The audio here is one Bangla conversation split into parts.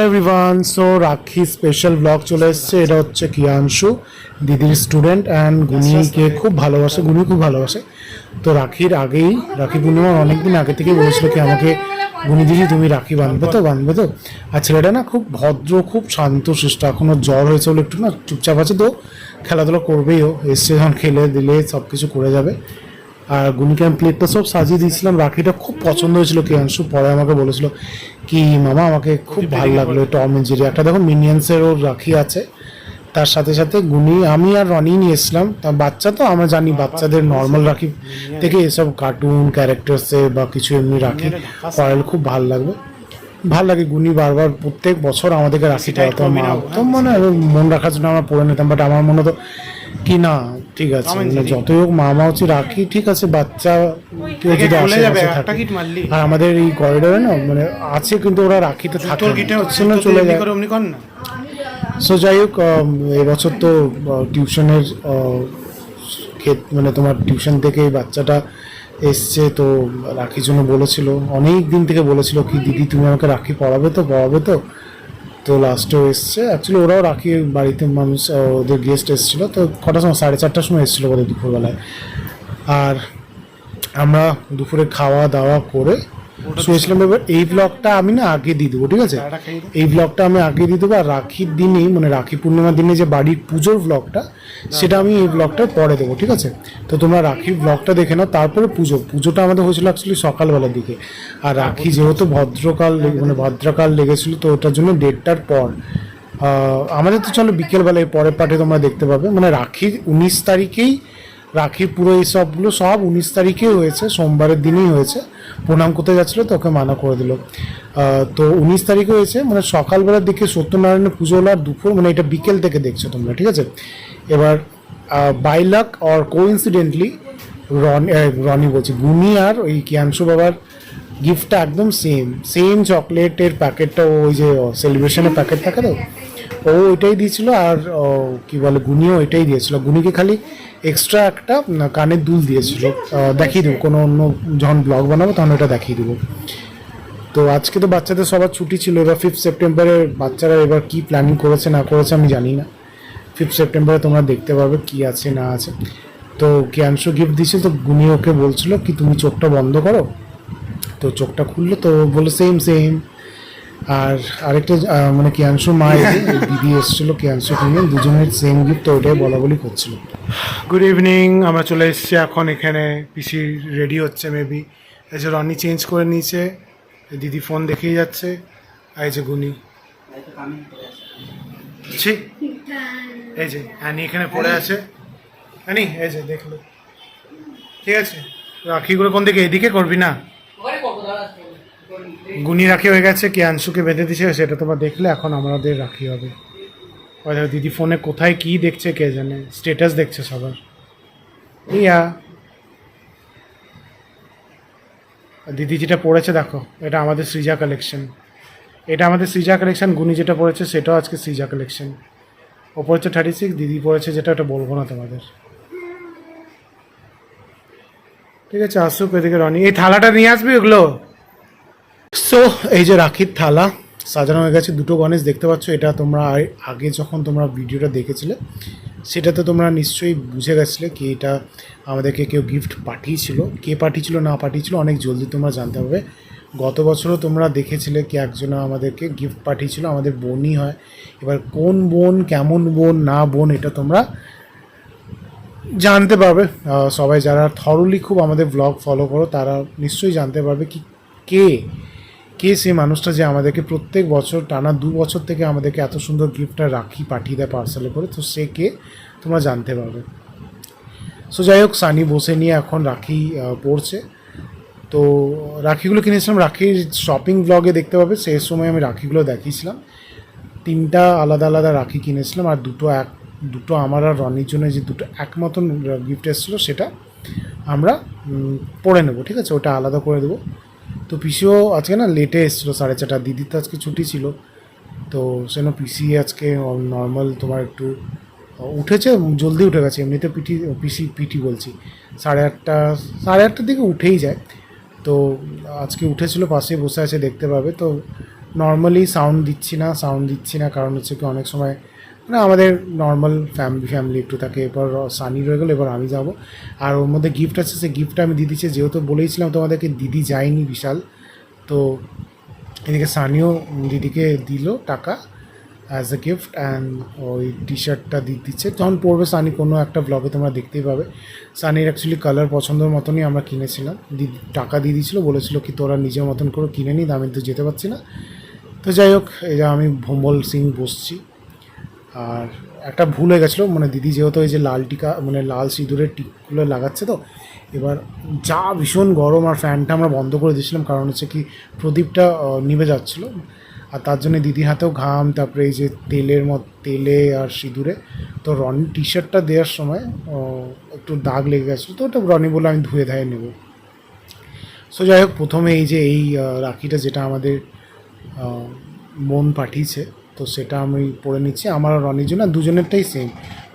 Hello everyone, so Rakhi special blog চলে এসেছে। এটা হচ্ছে কিয়াংশু দিদির স্টুডেন্ট অ্যান্ড গুনিকে খুব ভালোবাসে গুনি খুব ভালোবাসে। তো রাখির আগেই, রাখি পূর্ণিমার অনেকদিন আগে থেকেই বলেছিল কি আমাকে গুনি দিদি, তুমি রাখি বাঁধবে তো বাঁধবে তো? আর ছেলেটা না খুব ভদ্র, খুব শান্ত শিষ্ট এখনও জ্বর হয়েছে বলে একটু না চুপচাপ আছে, তো খেলাধুলা করবেই ও। এসছে যখন খেলে দিলে সব কিছু করে যাবে। আর গুনিকে আমি প্লেটটা সব সাজিয়ে দিয়েছিলাম। রাখিটা খুব পছন্দ হয়েছিল কিয়াংশু পরে আমাকে বলেছিল কি মামা আমাকে খুব ভালো লাগল টম এন্ড জেরি। একটা দেখো মিনিয়ন্সের ওর রাখি আছে। তার সাথে সাথে গুনি আমি আর রনি নিয়ে এসলাম তা বাচ্চা তো আমরা জানি বাচ্চাদের নর্মাল রাখি। থেকে এসব কার্টুন ক্যারেক্টার্সে বা কিছু এমনি রাখি। ফয়েল খুব ভালো লাগবে। ভালো লাগে গুনি বারবার প্রত্যেক বছর আমাদেরকে রাখি পড়াতো মা তো মানে মন রাখার জন্য আমরা পড়ে নিতাম। বাট আমার মনে তো কি না? ঠিক আছে মানে যতই হোক মা মা হচ্ছে রাখি ঠিক আছে বাচ্চা কেউ যদি আশেপাশে থাকে। আর আমাদের এই করিডোরে না মানে আছে কিন্তু ওরা রাখিতে থাকে না। চলে যায়। সো যাই হোক এবছর তো টিউশনের ক্ষেত মানে তোমার টিউশন থেকে বাচ্চাটা এসছে তো রাখির জন্য বলেছিল। অনেক দিন থেকে বলেছিল কি দিদি তুমি আমাকে রাখি পড়াবে তো পড়াবে তো? তো লাস্টেও এসছে। অ্যাকচুয়ালি ওরাও রাখি বাড়িতে মানুষ ওদের গেস্ট এসেছিল। তো কটার সময়? সাড়ে চারটার সময় এসেছিল বোধহয় দুপুরবেলায়। আর আমরা দুপুরে খাওয়া দাওয়া করে শুয়েছিলাম এবার এই ব্লগটা আমি না আগে দিয়ে দেবো ঠিক আছে। এই ব্লগটা আমি আগে দিয়ে দেবো আর রাখির দিনই মানে রাখি পূর্ণিমার দিনে যে বাড়ির পুজোর ব্লগটা সেটা আমি এই ব্লগটা পরে দেবো ঠিক আছে? তো তোমরা রাখির ব্লগটা দেখে নাও তারপরে পুজো। পুজোটা আমাদের হয়েছিল অ্যাকচুয়ালি সকালবেলার দিকে। আর রাখি যেহেতু ভদ্রকাল মানে ভদ্রকাল লেগেছিল তো ওটার জন্য দেড়টার পর আহ, আমাদের তো চলো বিকেলবেলায় পরের পার্টে তোমরা দেখতে পাবে। মানে রাখির উনিশ তারিখেই রাখি পুরো এই সবগুলো সব উনিশ তারিখেই হয়েছে, সোমবারের দিনেই হয়েছে। প্রণাম করতে যাচ্ছিল, তো ওকে মানা করে দিল। তো উনিশ তারিখে হয়েছে মানে সকালবেলার দিকে সত্যনারায়ণের পুজো হলো আর দুপুর মানে এটা বিকেল থেকে দেখছ তোমরা, ঠিক আছে? এবার by luck or coincidentally Ron Roni বলছি গুনি আর ওই কিয়াংশু বাবার গিফটটা একদম সেম সেম চকলেটের প্যাকেটটা ওই যে সেলিব্রেশনের প্যাকেট থাকে তো? ও ওইটাই দিয়েছিল আর কি বলে গুনিও ওইটাই দিয়েছিল। গুনিকে খালি এক্সট্রা একটা কানের দুল দিয়েছিল। দেখিয়ে দেবো, কোনো অন্য যখন ব্লগ বানাবো তখন ওটা দেখিয়ে দেবো। তো আজকে তো বাচ্চাদের সবার ছুটি ছিল, এবার ফিফথ সেপ্টেম্বরে বাচ্চারা এবার কি প্ল্যানিং করেছে, না করেছে আমি জানি না। ফিফথ সেপ্টেম্বরে তোমরা দেখতে পাবে কি আছে, না আছে। তো কিয়াংশু গিফট দিয়েছিল, তো গুনি ওকে বলছিল কি, তুমি চোখটা বন্ধ করো। তো চোখটা খুললো, তো বলে সেম সেম আর আরেকটা মানে কিয়াংশু মা দিদি এসেছিল কিয়াংশু কিনে দুজনের সেম গিফট তো ওটাই বলা বলি করছিল। গুড ইভিনিং আমরা চলে এসেছি এখন এখানে পিসি রেডি হচ্ছে মেবি এই যে রনি চেঞ্জ করে নিয়েছে দিদি ফোন দেখেই যাচ্ছে, আর এই যে গুনি ছি, এই যে অ্যানি এখানে পড়ে আছে। অ্যানি, এই যে দেখল। ঠিক আছে, রাখিগুলো কোন দিকে? এদিকে করবি না? গুনি রাখি হয়ে গেছে, কি আংশুকে বেঁধে দিছে, সেটা তোমরা দেখলে, এখন আমাদের রাখি হবে। দিদি ফোনে কোথায় কি দেখছে, কে জানে স্টেটাস দেখছে সবার। ইয়া। দিদি যেটা পড়েছে, দেখো, এটা আমাদের সৃজা কালেকশন এটা আমাদের সৃজা কালেকশন গুনি যেটা পড়েছে, সেটাও আজকে সৃজা কালেকশন ও পড়েছে থার্টি সিক্স দিদি পড়েছে যেটা, ওটা বলব না তোমাদের। ঠিক আছে, আসুক, এদিকে রনি। এই থালাটা নিয়ে আসবি ওগুলো? সো এই যে রাখির থালা, সাজানো হয়ে গেছে দুটো গণেশ দেখতে পাচ্ছ। এটা তোমরা আগে যখন তোমরা ভিডিওটা দেখেছিলে সেটাতে তোমরা নিশ্চয়ই বুঝে গেছিলে কি এটা আমাদেরকে কেউ গিফট পাঠিয়েছিল। কে পাঠিয়েছিল, না পাঠিয়েছিল, অনেক জলদি তোমরা জানতে পারবে। গত বছরও তোমরা দেখেছিলে কি একজন আমাদেরকে গিফট পাঠিয়েছিল, আমাদের বোনই হয়। এবার কোন বোন, কেমন বোন, না বোন, এটা তোমরা জানতে পারবে। সবাই যারা থরলি খুব আমাদের ব্লগ ফলো করো, তারা নিশ্চয়ই জানতে পারবে কি, কে কে সেই মানুষটা যে আমাদেরকে প্রত্যেক বছর, টানা দু বছর থেকে আমাদেরকে এত সুন্দর গিফটটা রাখি, পাঠিয়ে দেয় পার্সেলে করে, তো সে কে তোমরা জানতে পারবে। সো যাই হোক, সানি বসে নিয়ে এখন রাখি পড়ছে। তো রাখিগুলো কিনেছিলাম, রাখির শপিং ব্লগে দেখতে পাবে, সেই সময় আমি রাখিগুলো দেখিয়েছিলাম। তিনটা আলাদা আলাদা রাখি কিনেছিলাম, আর দুটো এক, দুটো আমার আর রনির জন্য, যে দুটো এক মতন গিফট এসেছিল, সেটা আমরা পড়ে নেব, ঠিক আছে? ওটা আলাদা করে দেবো। তো পিসিও আজকে না লেটে এসেছিল, সাড়ে চারটা, দিদির তো আজকে ছুটি ছিল। তো সেন পিসি আজকে নর্মাল তোমার একটু উঠেছে, জলদি উঠে গেছে, এমনিতে পিটি পিসি পিটি বলছি। সাড়ে আটটা, সাড়ে আটটার দিকে উঠেই যায়। তো আজকে উঠেছিল, পাশে বসে আছে, দেখতে পাবে। তো নর্মালি সাউন্ড দিচ্ছি না সাউন্ড দিচ্ছি না, কারণ হচ্ছে কি অনেক সময় মানে আমাদের নর্মাল ফ্যামিলি ফ্যামিলি একটু থাকে। এরপর সানি রয়ে গেলো, এবার আমি যাব। আর ওর মধ্যে গিফট আছে, সেই গিফটটা আমি দিদিছে যেহেতু বলেইছিলাম তোমাদেরকে, দিদি যায়নি বিশাল। তো এদিকে সানিও দিদিকে দিল টাকা অ্যাজ এ গিফট অ্যান্ড ওই টি শার্টটা দিয়ে দিচ্ছে। যখন পড়বে সানি, কোনো একটা ব্লগে তোমরা দেখতেই পাবে। সানির অ্যাকচুয়ালি কালার পছন্দের মতনই আমরা কিনেছিলাম। দিদি টাকা দিয়ে দিয়েছিল, বলেছিল কি তোরা নিজের মতন করে কিনে নিই আমি তো যেতে পারছি না। তো যাই হোক, এই যে আমি ভোম্বল সিং বসছি। আর একটা ভুল হয়ে গেছিল মানে দিদি যেহেতু এই যে লাল টিকা মানে লাল সিঁদুরের টিকগুলো লাগাচ্ছে তো, এবার যা ভীষণ গরম আর ফ্যানটা আমরা বন্ধ করে দিয়েছিলাম, কারণ হচ্ছে কি প্রদীপটা নিভে যাচ্ছিল। আর তার জন্য দিদির হাতেও ঘাম, তারপরে এই যে তেলের মত, তেলে আর সিঁদুরে, তো রনি টি শার্টটা দেওয়ার সময় একটু দাগ লেগে গেছিল, তো ওটা রনি বলে আমি ধুয়ে ধায়ে নেব। সো যাই হোক, প্রথমে এই যে এই রাখিটা যেটা আমাদের মন পাঠিয়েছে তো সেটা আমি পড়ে নিচ্ছি। আমার রনির জন্য দুজনেরটাই সেম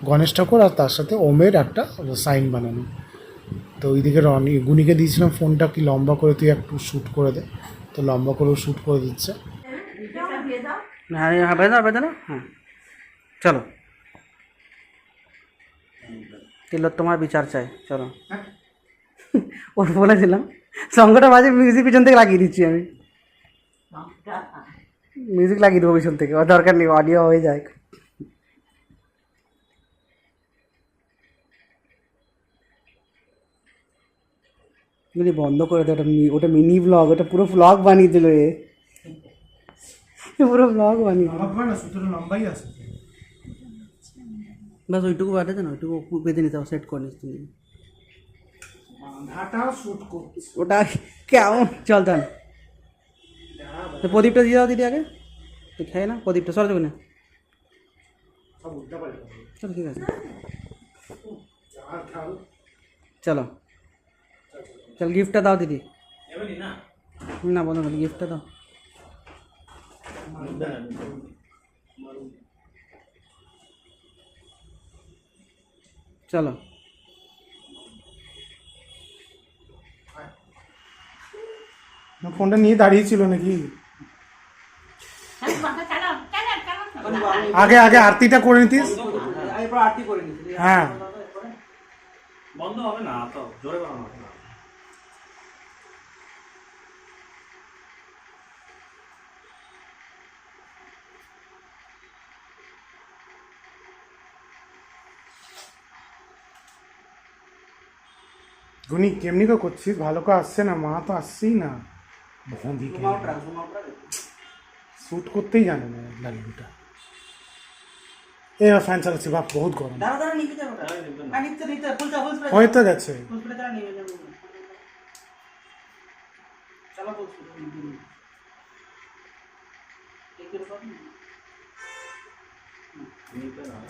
গণেশ ঠাকুর আর তার সাথে ওমের একটা সাইন বানানো। তো ওইদিকে রনি গুনিকে দিয়েছিলাম ফোনটা কি লম্বা করে তুই একটু শ্যুট করে দে। তো লম্বা করেও শ্যুট করে দিচ্ছে। হ্যাঁ বেঁধে দাও বেঁধে হ্যাঁ। চলো। তিলোর তোমার বিচার চাই চলো। ওর বলেছিলাম সঙ্গটা বাজে মিউজিক পিছন থেকে লাগিয়ে দিচ্ছি আমি। মিউজিক লাগিয়ে দেবো পিছন থেকে ওর দরকার নেই অডিও হয়ে যায় যদি বন্ধ করে দেয় ওটা মি- ওটা মিনি ব্লগ ওটা পুরো ব্লগ বানিয়ে দিল এ। পুরো ব্লগ বানিয়ে দিল। লম্বাই আছে। বাস ওইটুকু বাড়াতে না ওইটুকু উপর বেঁধে নিতে হবে সেট করে নিস তুমি। বাঁধাটাও শ্যুট করছে। ওটা কেমন? চল তাহলে। তো প্রদীপটা দিয়ে দাও দিদি আগে তুই খেয়ে না প্রদীপটা সরে যাবে না চলো ঠিক আছে চলো চল গিফটটা দাও দিদি না বন্ধ করে গিফটটা দাও চলো ফোনটা নিয়ে দাঁড়িয়েছিল নাকি? আগে আগে আরতিটা করে নিতিস এরপর আরতি করে নিচ্ছি হ্যাঁ বন্ধ হবে না তো জোরে বানানো হবে না গুনি কেমনি করে করছিস ভালো করে আসছে না মা তো আসছেই না ভন্দি শ্যুট করতেই জানে না লালুটা এবার ফ্যান চালাচ্ছি বাপ বহুত গরম। হয়ে তো গেছে।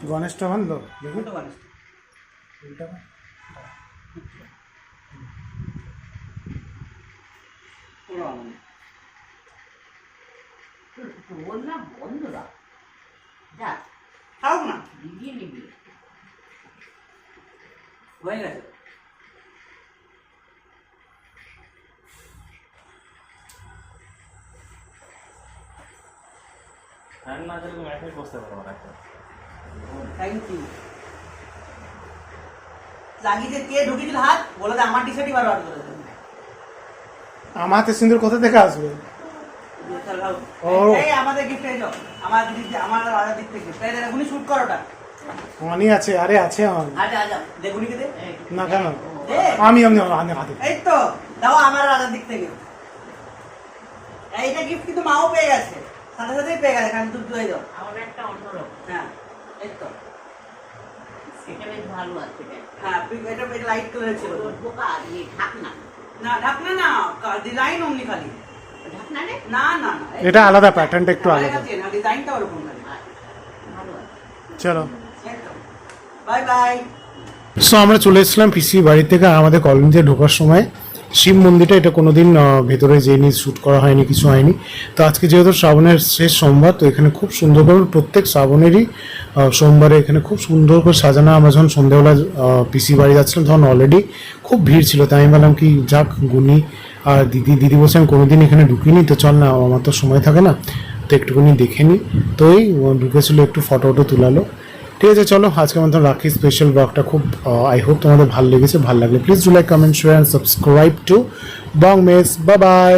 গণেশটা ভালো দেখুন আনন্দ। বললাম বন্ধুরা যা থাক না ভিজিয়ে নিবি হয়ে গেছে ফ্যান না চালিয়ে তুমি একাই বসতে পারো না একটা থ্যাংক ইউ লাগিয়ে কে ঢুকিয়েছিল হাত বলে দে আমার টি শার্টই বারবার করেছে আমার হাতে সিন্দুর কোথা থেকে আসবে ও। আমাদের গিফট এই আমার দিদি আমার আলাদা দিক থেকে। তাই দেখুনি শুট করো অনি আছে আরে আছে আমার। আচ্ছা আচ্ছা দেখুনিকে দে না কেন? আমি আমি আমি হাতে এই তো দাও আমার আলাদা দিক থেকে। এইটা গিফট কিন্তু মাও পেয়ে গেছে। সাথে সাথেই পেয়ে গেছে কারণ তুই দাও। আমার একটা অন্যরকম। হ্যাঁ এই তো। এটা বেশ ভালো আছে হ্যাঁ এটা লাইট কালারের ছিল। ঢাকনা না। ঢাকনা না ডিজাইন অমনি খালি। না না না এটা আলাদা প্যাটার্নটা একটু আলাদা। ডিজাইনটা ওরকম খালি ভালো আছে। চলো। Bye bye. সো আমরা চলে এসেছিলাম পিসি বাড়ি থেকে আমাদের কলোনিতে ঢোকার সময় শিব মন্দিরটা এটা কোনোদিন ভেতরে যেইনি শ্যুট করা হয়নি কিছু হয়নি। তো আজকে যেহেতু শ্রাবণের শেষ সোমবার তো এখানে খুব সুন্দর করে প্রত্যেক শ্রাবণেরই সোমবারে এখানে খুব সুন্দর করে সাজানো আমরা যখন সন্ধ্যেবেলা পিসি বাড়ি যাচ্ছিলাম তখন অলরেডি খুব ভিড় ছিল তাই আমি বললাম কি যাক গুনি আর দিদি দিদি বলছে, আমি কোনোদিন এখানে ঢুকিনি, তো চল না, আমার তো সময় থাকে না। তো একটুখানি দেখে নিই তো এই ঢুকেছিলো, একটু ফটো ওটো তুলালো। ঠিক আছে, চলো, আজকে আমাদের রাখি স্পেশাল ব্লগটা খুব আই হোপ তোমাদের ভালো লেগেছে, ভালো লাগলে please do like comment share and subscribe to Bong mess বা বাই